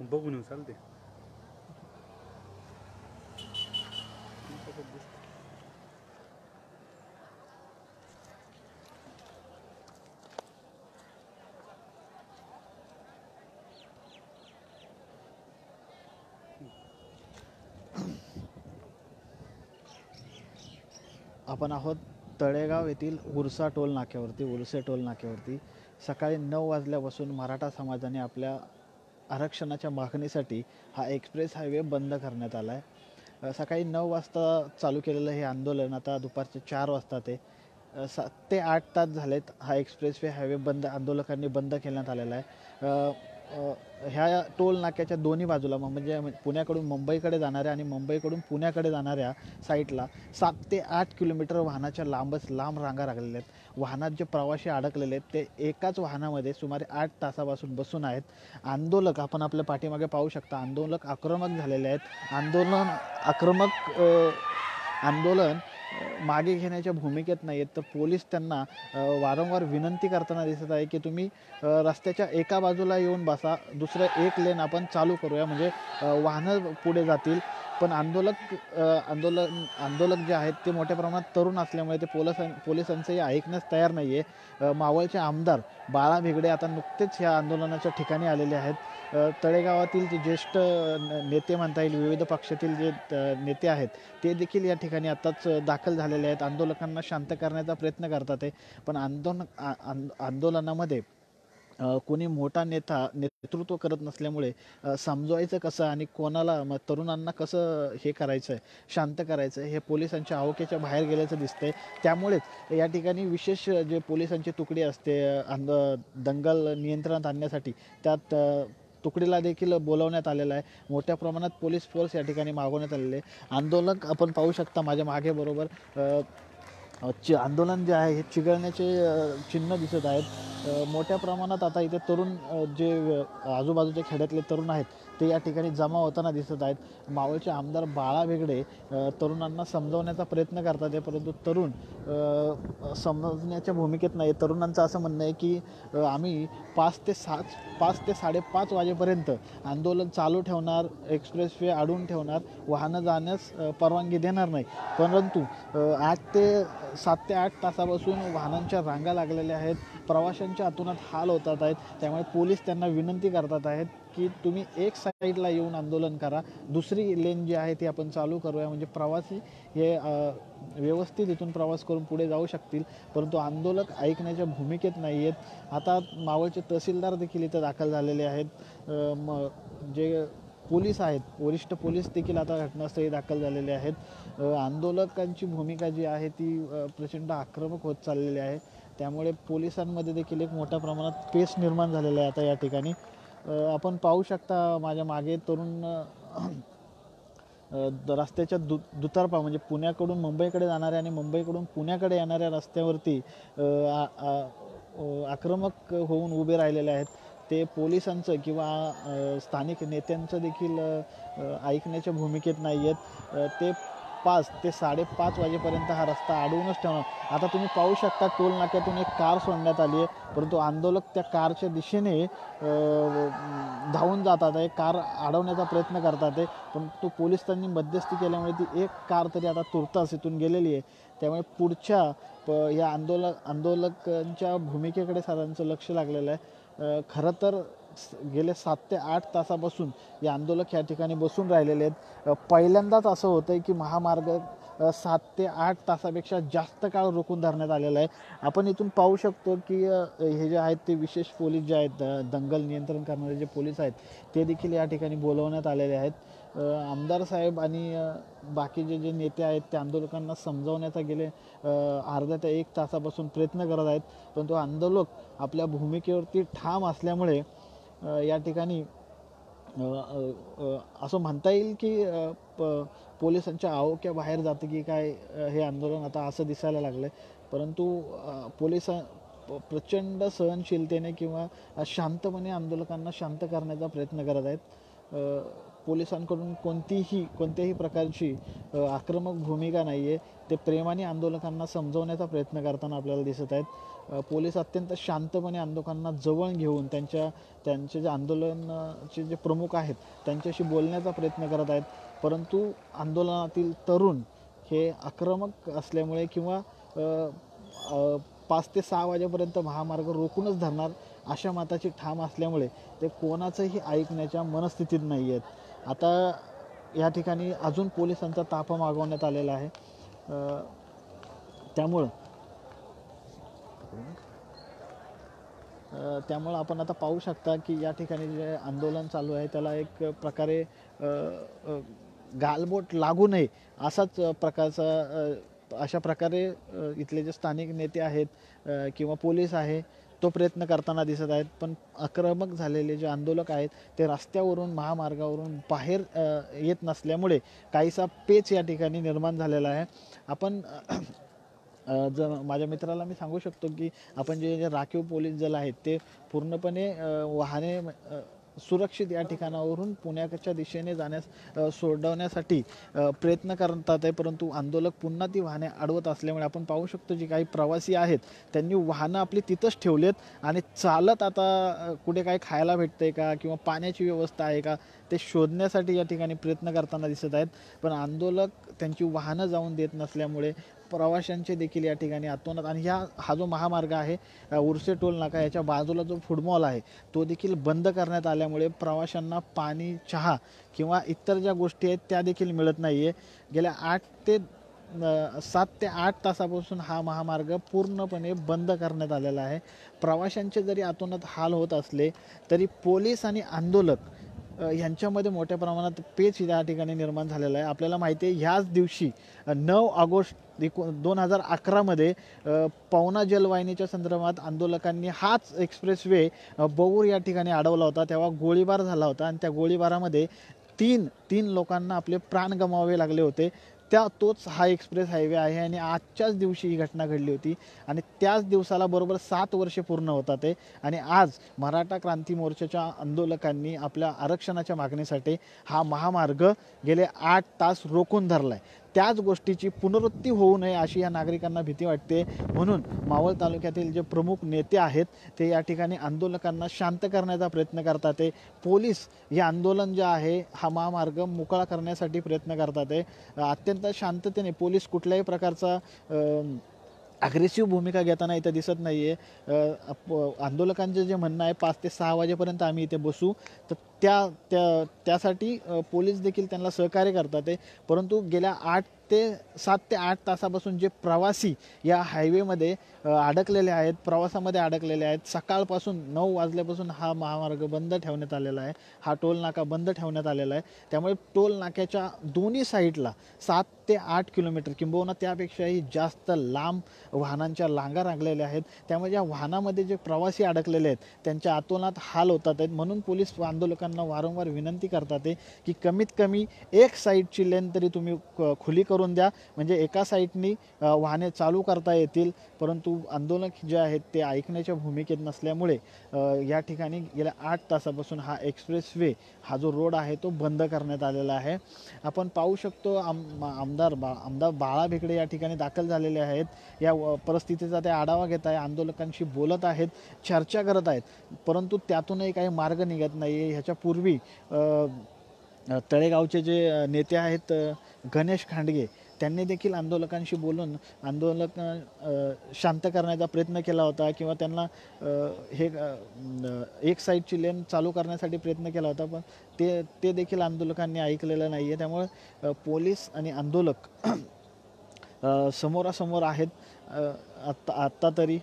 बघून येऊ चालते आपण आहोत तळेगाव येथील उरसा टोल नाक्यावरती उरसे टोल नाक्यावरती. सकाळी नऊ वाजल्यापासून मराठा समाजाने आपल्या आरक्षणाच्या मागणीसाठी हा एक्सप्रेस हायवे बंद करण्यात आला आहे. सकाळी नऊ वाजता चालू केलेलं हे आंदोलन आता दुपारचे चार वाजता ते सात ते आठ तास झालेत हा एक्सप्रेस वे हायवे बंद आंदोलकांनी बंद करण्यात आलेला आहे. ह्या टोल नाक्याच्या दोन्ही बाजूला मग म्हणजे पुण्याकडून मुंबईकडे जाणाऱ्या आणि मुंबईकडून पुण्याकडे जाणाऱ्या साईटला सात ते आठ किलोमीटर वाहनाच्या लांबच लांब रांगा लागलेल्या आहेत. वाहनात जे प्रवासी अडकलेले आहेत ते एकाच वाहनामध्ये सुमारे आठ तासापासून बसून आहेत. आंदोलक आपण आपल्या पाठीमागे पाहू शकता आंदोलक आक्रमक झालेले आहेत. आंदोलन आक्रमक आंदोलन मागे घेण्याच्या भूमिकेत नाही आहेत तर पोलीस त्यांना वारंवार विनंती करताना दिसत आहे की तुम्ही रस्त्याच्या एका बाजूला येऊन बसा दुसरं एक लेन आपण चालू करूया म्हणजे वाहनं पुढे जातील. पण आंदोलक आंदोलन आंदोलक जे आहेत ते मोठ्या प्रमाणात तरुण असल्यामुळे ते पोलिसां पोलिसांचंही ऐकण्यास तयार नाही आहे मावळचे आमदार बाळा भिगडे आता नुकतेच ह्या आंदोलनाच्या ठिकाणी आलेले आहेत. तळेगावातील जे ज्येष्ठ न- नेते म्हणता येईल विविध पक्षातील जे नेते आहेत ते देखील या ठिकाणी आत्ताच दाखल झालेले आहेत. आंदोलकांना शांत करण्याचा प्रयत्न करतात आहे पण आंदोलन आंदोलनामध्ये कोणी मोठा नेता नेतृत्व करत नसल्यामुळे समजवायचं कसं आणि कोणाला मग तरुणांना कसं हे करायचं आहे शांत करायचं आहे हे पोलिसांच्या आवकेच्या बाहेर गेल्याचं दिसतंय. त्यामुळेच या ठिकाणी विशेष जे पोलिसांची तुकडी असते आंद दंगल नियंत्रणात आणण्यासाठी त्यात तुकडीला देखील बोलवण्यात आलेलं आहे. मोठ्या प्रमाणात पोलीस फोर्स या ठिकाणी मागवण्यात आलेले आहे. आंदोलक आपण पाहू शकता माझ्या मागे बरोबर. चि आंदोलन जे आहे हे चिघळण्याचे चिन्ह दिसत आहेत. मोठ्या प्रमाणात आता इथे तरुण जे आजूबाजूच्या खेड्यातले तरुण आहेत ते या ठिकाणी जमा होताना दिसत आहेत. मावळचे आमदार बाळा भेगडे तरुणांना समजवण्याचा प्रयत्न करतात आहे परंतु तरुण समजण्याच्या भूमिकेत नाही तरुणांचं असं म्हणणं आहे की आम्ही पाच ते सात पाच ते साडेपाच वाजेपर्यंत आंदोलन चालू ठेवणार एक्सप्रेस वे अडवून ठेवणार वाहनं जाण्यास परवानगी देणार नाही. परंतु आठ ते सात ते आठ तासापासून वाहनांच्या रांगा लागलेल्या आहेत. प्रवाशांच्या आतुनात हाल होतात आहेत. त्यामुळे पोलीस त्यांना विनंती करतात आहेत की तुम्ही एक साईडला येऊन आंदोलन करा. दुसरी लेन जी आहे ती आपण चालू करूया. म्हणजे प्रवासी हे व्यवस्थित इथून प्रवास करून पुढे जाऊ शकतील. परंतु आंदोलक ऐकण्याच्या भूमिकेत नाही आहेत. आता मावळचे तहसीलदार देखील इथं दाखल झालेले आहेत. म जे पोलीस आहेत वरिष्ठ पोलीस देखील आता घटनास्थळी दाखल झालेले आहेत. आंदोलकांची भूमिका जी आहे ती प्रचंड आक्रमक होत चाललेली आहे. त्यामुळे पोलिसांमध्ये देखील एक मोठ्या प्रमाणात पेस निर्माण झालेला आहे आता या ठिकाणी. आपण पाहू शकता माझ्या मागे तरुण द- रस्त्याच्या दु दुतर्फा म्हणजे पुण्याकडून मुंबईकडे जाणाऱ्या आणि मुंबईकडून पुण्याकडे येणाऱ्या रस्त्यावरती आक्रमक होऊन उभे राहिलेले आहेत. ते पोलिसांचं किंवा स्थानिक नेत्यांचं देखील ऐकण्याच्या भूमिकेत नाही आहेत ते पाच ते साडेपाच वाजेपर्यंत हा रस्ता अडवूनच ठेवणार. आता तुम्ही पाहू शकता टोल नाक्यातून एक कार सोडण्यात आली आहे. परंतु आंदोलक त्या कारच्या दिशेने धावून जातात आहे. कार अडवण्याचा प्रयत्न करतात आहे. परंतु पोलिसांनी मध्यस्थी केल्यामुळे ती एक कार तरी आता तुर्तास इथून गेलेली आहे. त्यामुळे पुढच्या प या आंदोलक आंदोलकांच्या भूमिकेकडे साधारणचं लक्ष लागलेलं आहे. खरं तर गेल्या गेले सात ते आठ तासापासून या आंदोलक या ठिकाणी बसून राहिलेले आहेत. पहिल्यांदाच असं होतं आहे की महामार्ग सात ते आठ तासापेक्षा जास्त काळ रोखून धरण्यात आलेला आहे. आपण इथून पाहू शकतो की हे जे आहेत ते विशेष पोलीस जे आहेत दंगल नियंत्रण करणारे जे पोलीस आहेत ते देखील या ठिकाणी बोलवण्यात आलेले आहेत. आमदार साहेब आणि बाकीचे जे नेते आहेत ते आंदोलकांना समजवण्याचा गेले अर्धा अर्ध्या ते एक तासापासून प्रयत्न करत आहेत. परंतु आंदोलक आपल्या भूमिकेवरती ठाम असल्यामुळे या ठिकाणी असं म्हणता येईल की प पोलिसांच्या आवोक्या बाहेर जातं की काय हे आंदोलन आता असं दिसायला लागलं आहे परंतु पोलीस प- प्रचंड सहनशीलतेने किंवा शांतपणे आंदोलकांना शांत करण्याचा प्रयत्न करत आहेत. पोलिसांकडून कोणतीही कोणत्याही प्रकारची आक्रमक भूमिका नाही आहे ते प्रेमाने आंदोलकांना समजवण्याचा प्रयत्न करताना आपल्याला दिसत आहेत. पोलीस अत्यंत शांतपणे आंदोलकांना जवळ घेऊन त्यांच्या त्यांचे जे आंदोलनाचे जे प्रमुख आहेत त्यांच्याशी बोलण्याचा प्रयत्न करत आहेत. परंतु आंदोलनातील तरुण हे आक्रमक असल्यामुळे किंवा पाच ते सहा वाजेपर्यंत महामार्ग रोखूनच धरणार अशा मताची ठाम असल्यामुळे ते कोणाचंही ऐकण्याच्या मनस्थितीत नाही आहेत आता या ठिकाणी अजून पोलिसांचा ताफा मागवण्यात आलेला आहे. त्यामुळं त्यामुळं आपण आता पाहू शकता की या ठिकाणी जे आंदोलन चालू आहे त्याला एक प्रकारे गालबोट लागू नये असाच प्रकारचा अशा प्रकारे इथले जे स्थानिक नेते आहेत किंवा पोलीस आहे तो प्रयत्न करताना दिसत आहेत. पण आक्रमक झालेले जे आंदोलक आहेत ते रस्त्यावरून महामार्गावरून बाहेर येत नसल्यामुळे काहीसा पेच या ठिकाणी निर्माण झालेला आहे. आपण ज जर माझ्या मित्राला मी सांगू शकतो की आपण जे जे राखीव पोलीस दल आहेत ते पूर्णपणे वाहने सुरक्षित या ठिकाणावरून पुण्याच्या दिशेने जाण्यास सोडवण्यासाठी प्रयत्न करतात आहे. परंतु आंदोलक पुन्हा ती वाहने अडवत असल्यामुळे आपण पाहू शकतो जी काही प्रवासी आहेत त्यांनी वाहनं आपली तिथंच ठेवलेत आणि चालत आता कुठे काही खायला भेटतंय का किंवा पाण्याची व्यवस्था आहे का ते शोधण्यासाठी या ठिकाणी प्रयत्न करताना दिसत आहेत. पण आंदोलक त्यांची वाहनं जाऊन देत नसल्यामुळे प्रवाशांचे देखील या ठिकाणी आतोनात आणि ह्या हा जो महामार्ग आहे उर्से टोल नाका याच्या बाजूला जो फुटमॉल आहे तो देखील बंद करण्यात आल्यामुळे प्रवाशांना पाणी चहा किंवा इतर ज्या गोष्टी आहेत त्या देखील मिळत नाही आहे गेल्या आठ ते सात ते आठ तासापासून हा महामार्ग पूर्णपणे बंद करण्यात आलेला आहे. प्रवाशांचे जरी आतोनात हाल होत असले तरी पोलीस आणि आंदोलक ह्यांच्यामध्ये मोठ्या प्रमाणात पेच या ठिकाणी निर्माण झालेला आहे. आपल्याला माहिती आहे ह्याच दिवशी नऊ ऑगस्ट एको दोन हजार अकरामध्ये पवना जलवाहिनीच्या संदर्भात आंदोलकांनी हाच एक्सप्रेस वे बौर या ठिकाणी अडवला होता. तेव्हा गोळीबार झाला होता आणि त्या गोळीबारामध्ये तीन तीन लोकांना आपले प्राण गमावे लागले होते. त्या तोच हा एक्सप्रेस हायवे आहे आणि आजच्याच दिवशी ही घटना घडली होती. आणि त्याच दिवसाला बरोबर सात वर्षे पूर्ण होतात आहे आणि आज मराठा क्रांती मोर्चाच्या आंदोलकांनी आपल्या आरक्षणाच्या मागणीसाठी हा महामार्ग गेले आठ तास रोखून धरला आहे त्याच गोष्टीची पुनरुत्ती होऊ नये अशी या नागरिकांना भीती वाटते. म्हणून मावळ तालुक्यातील जे प्रमुख नेते आहेत ते या ठिकाणी आंदोलकांना शांत करण्याचा प्रयत्न करतात ते पोलीस हे आंदोलन जे आहे हा महामार्ग मोकळा करण्यासाठी प्रयत्न करतात आहे. अत्यंत शांततेने पोलीस कुठल्याही प्रकारचा अग्रेसिव्ह भूमिका घेताना इथं दिसत नाही आहे आंदोलकांचं जे म्हणणं आहे पाच ते सहा वाजेपर्यंत आम्ही इथे बसू. तर त्या त्या त्यासाठी पोलीस देखील त्यांना सहकार्य करतात आहे. परंतु गेल्या आठ ते सात ते आठ तासापासून जे प्रवासी या हायवेमध्ये अडकलेले आहेत प्रवासामध्ये अडकलेले आहेत सकाळपासून नऊ वाजल्यापासून हा महामार्ग बंद ठेवण्यात आलेला आहे. हा टोल नाका बंद ठेवण्यात आलेला आहे. त्यामुळे टोल नाक्याच्या दोन्ही साईडला सात ते आठ किलोमीटर किंबहुना त्यापेक्षाही जास्त लांब वाहनांच्या लांगा लागलेल्या आहेत. त्यामुळे या वाहनामध्ये जे प्रवासी अडकलेले आहेत त्यांच्या आतोनात हाल होतात आहेत. म्हणून पोलीस आंदोलकांना वारंवार विनंती करतात आहे की कमीत कमी एक साईडची लेन तरी तुम्ही क- खुली करून द्या. म्हणजे एका साईडनी वाहने चालू करता येतील परंतु आंदोलक जे आहेत ते ऐकण्याच्या भूमिकेत नसल्यामुळे या ठिकाणी गेल्या आठ तासापासून हा एक्सप्रेस वे हा जो रोड आहे तो बंद करण्यात आलेला आहे. आपण पाहू शकतो आम आमदार बा आमदार बाळा भेकडे या ठिकाणी दाखल झालेले आहेत. या व- परिस्थितीचा ते आढावा घेत आहे आंदोलकांशी बोलत आहेत चर्चा करत आहेत परंतु त्यातूनही काही मार्ग निघत नाही आहे ह्याच्यापूर्वी तळेगावचे जे नेते आहेत गणेश खांडगे त्यांनी देखील आंदोलकांशी बोलून आंदोलक शांत करण्याचा प्रयत्न केला होता किंवा त्यांना हे एक साईडची लेन चालू करण्यासाठी प्रयत्न केला होता पण ते ते देखील आंदोलकांनी ऐकलेलं नाही आहे त्यामुळे पोलीस आणि आंदोलक समोरासमोर आहेत. आत्ता आत्ता तरी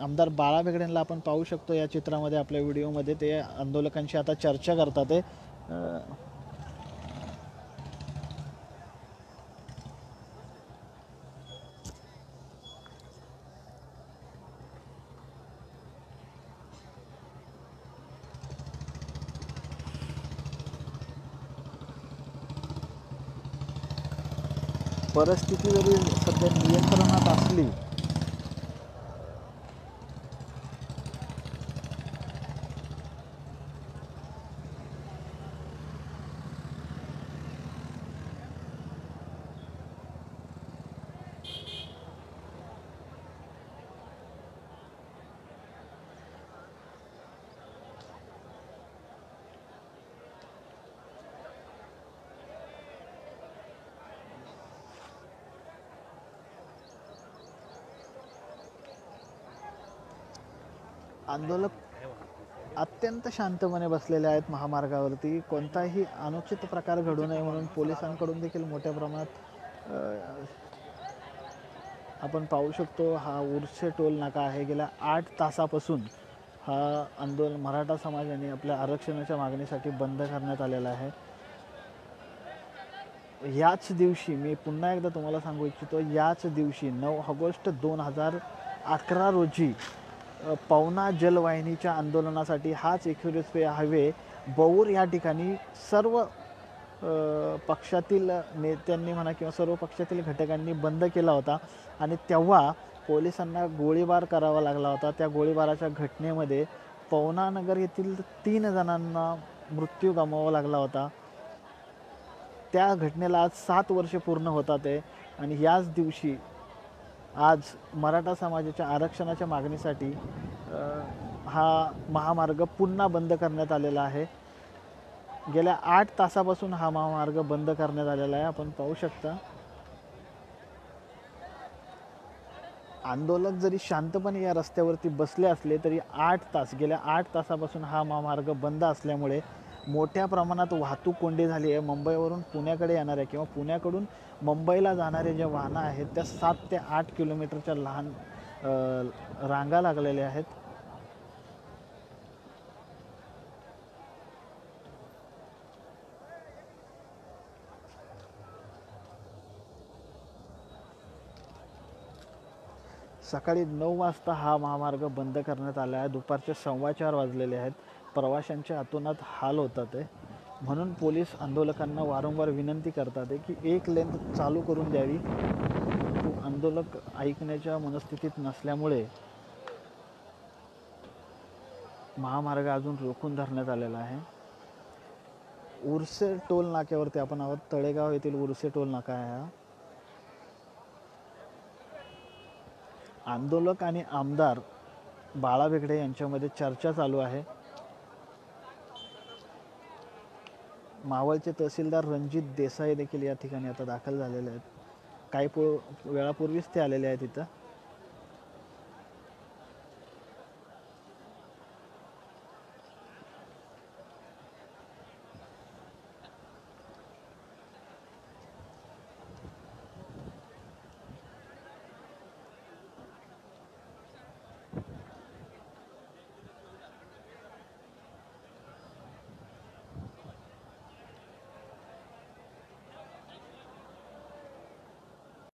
आमदार बाळा भेगडेंना आपण पाहू शकतो या चित्रामध्ये आपल्या व्हिडिओमध्ये. ते आंदोलकांशी आता चर्चा करतात आहे परिस्थिती जरी सध्या नियंत्रणात असली आंदोलक अत्यंत शांतपणे बसलेले आहेत महामार्गावरती. कोणताही अनुचित प्रकार घडू नये म्हणून पोलिसांकडून देखील मोठ्या प्रमाणात आपण पाहू शकतो हा उर्से टोल नाका आहे. गेल्या आठ तासापासून हा आंदोलन मराठा समाजाने आपल्या आरक्षणाच्या मागणीसाठी बंद करण्यात आलेला आहे. याच दिवशी मी पुन्हा एकदा तुम्हाला सांगू इच्छितो याच दिवशी नऊ ऑगस्ट दोन हजार अकरा रोजी पवना जलवाहिनीच्या आंदोलनासाठी हाच एक्सप्रेस हायवे बौर या ठिकाणी सर्व पक्षातील नेत्यांनी म्हणा किंवा सर्व पक्षातील घटकांनी बंद केला होता. आणि तेव्हा पोलिसांना गोळीबार करावा लागला होता. त्या गोळीबाराच्या घटनेमध्ये पवना नगर येथील तीन जणांना मृत्यू गमावा लागला होता. त्या घटनेला आज सात वर्ष पूर्ण होतात आहे. आणि याच दिवशी आज मराठा समाजाच्या आरक्षणाच्या मागणीसाठी हा महामार्ग पुन्हा बंद करण्यात आलेला आहे. गेल्या आठ तासापासून हा महामार्ग बंद करण्यात आलेला आहे. आपण पाहू शकता. आंदोलक जरी शांतपणे या रस्त्यावरती बसले असले तरी आठ तास गेल्या आठ तासापासून हा महामार्ग बंद असल्यामुळे मोठ्या प्रमाणात वाहतूक कोंडी झाली आहे. मुंबईवरून पुण्याकडे येणाऱ्या किंवा पुण्याकडून मुंबईला जाणारे जे वाहनं आहेत त्या सात ते आठ किलोमीटरच्या लहान रांगा लागलेल्या आहेत. सकाळी नऊ वाजता हा महामार्ग बंद करण्यात आला आहे. दुपारचे सव्वा चार वाजलेले आहेत. प्रवाशांच्या अतोनात हाल होतात आहे. म्हणून पोलीस आंदोलकांना वारंवार विनंती करतात आहे की एक लेन चालू करून द्यावी. तो आंदोलक ऐकण्याच्या मनस्थितीत नसल्यामुळे महामार्ग अजून रोखून धरण्यात आलेला आहे. उर्से टोल नाक्यावरती आपण आहोत. तळेगाव येथील उर्से टोल नाका आहे हा. आंदोलक आणि आमदार बाळा बेगडे यांच्यामध्ये चर्चा चालू आहे. मावळचे तहसीलदार रणजित देसाई देखील या ठिकाणी आता दाखल झालेले आहेत. काही पू वेळापूर्वीच ते आलेले आहेत इथं.